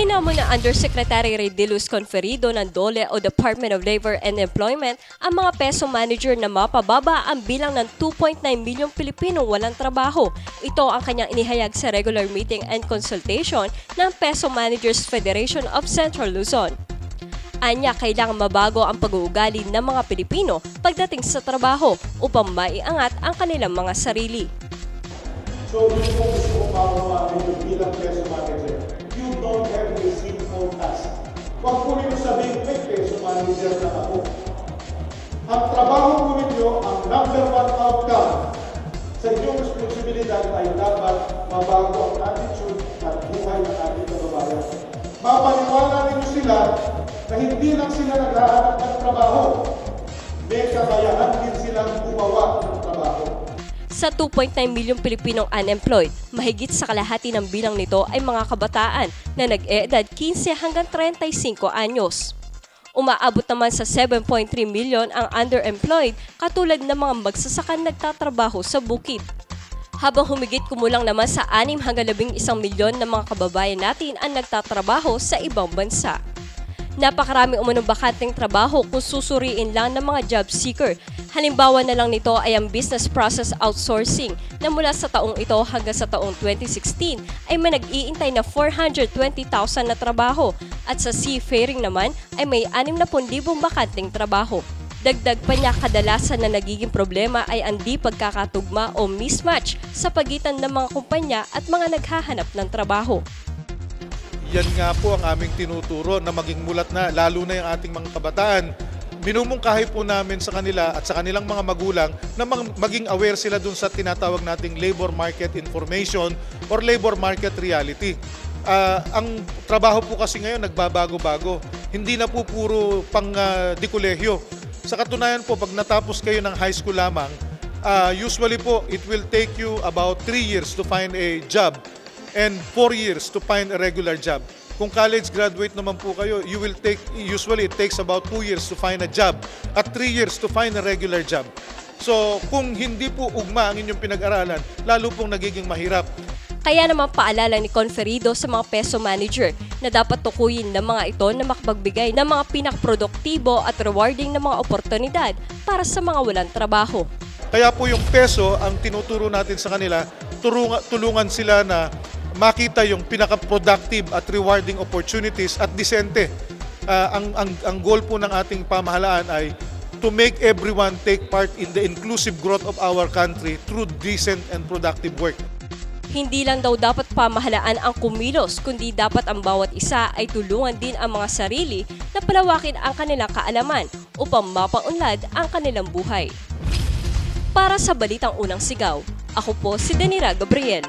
Hinamon na Undersecretary Ray De Luz Conferido ng DOLE o Department of Labor and Employment ang mga peso manager na mapababa ang bilang ng 2.9 milyong Pilipinong walang trabaho. Ito ang kanyang inihayag sa regular meeting and consultation ng Peso Managers Federation of Central Luzon. Anya, kailangan mabago ang pag-uugali ng mga Pilipino pagdating sa trabaho upang maiangat ang kanilang mga sarili. So, po gusto ko makawa ninyo bilang peso manager. You don't have a simple task. Huwag po ninyo sabihin, may peso manager na ako. Ang trabaho po ninyo, ang number one outcome sa inyong responsibilidad ay dapat mabago ang attitude at buhay ng ating kababayan. Mapaniwala ninyo sila na hindi lang sila naghahanap ng trabaho, may kakayahan din silang gumawa. Sa 2.9 milyong Pilipinong unemployed, mahigit sa kalahati ng bilang nito ay mga kabataan na nag-eedad 15 hanggang 35 anyos. Umaabot naman sa 7.3 milyon ang underemployed katulad ng mga magsasakan nagtatrabaho sa bukid. Habang humigit kumulang naman sa 6 hanggang 11 milyon ng mga kababayan natin ang nagtatrabaho sa ibang bansa. Napakarami umunong bakanteng trabaho kung susuriin lang ng mga job seeker. Halimbawa na lang nito ay ang business process outsourcing na mula sa taong ito hanggang sa taong 2016 ay may nag-iintay na 420,000 na trabaho at sa seafaring naman ay may 60,000 bakanteng trabaho. Dagdag pa niya kadalasan na nagiging problema ay ang di pagkakatugma o mismatch sa pagitan ng mga kumpanya at mga naghahanap ng trabaho. Yan nga po ang aming tinuturo na maging mulat na, lalo na yung ating mga kabataan. Minumungkahi po namin sa kanila at sa kanilang mga magulang na mag- maging aware sila dun sa tinatawag nating labor market information or labor market reality. Ah, ang trabaho po kasi ngayon nagbabago-bago. Hindi na po puro pang ah, di kolehiyo. Sa katunayan po, pag natapos kayo ng high school lamang, ah, usually po, it will take you about 3 years to find a job and 4 years to find a regular job. Kung college graduate naman po kayo, you will take, usually it takes about 2 years to find a job at 3 years to find a regular job. So, kung hindi po ugma ang inyong pinag-aralan, lalo pong nagiging mahirap. Kaya naman paalala ni Conferido sa mga peso manager na dapat tukuyin ng mga ito na makapagbigay ng mga pinakproduktibo at rewarding na mga oportunidad para sa mga walang trabaho. Kaya po yung peso, ang tinuturo natin sa kanila, tulungan sila na makita yung pinaka-productive at rewarding opportunities at disente. Ah, ang, ang, ang goal po ng ating pamahalaan ay to make everyone take part in the inclusive growth of our country through decent and productive work. Hindi lang daw dapat pamahalaan ang kumilos, kundi dapat ang bawat isa ay tulungan din ang mga sarili na palawakin ang kanilang kaalaman upang mapaunlad ang kanilang buhay. Para sa Balitang Unang Sigaw, ako po si Danira Gabriel.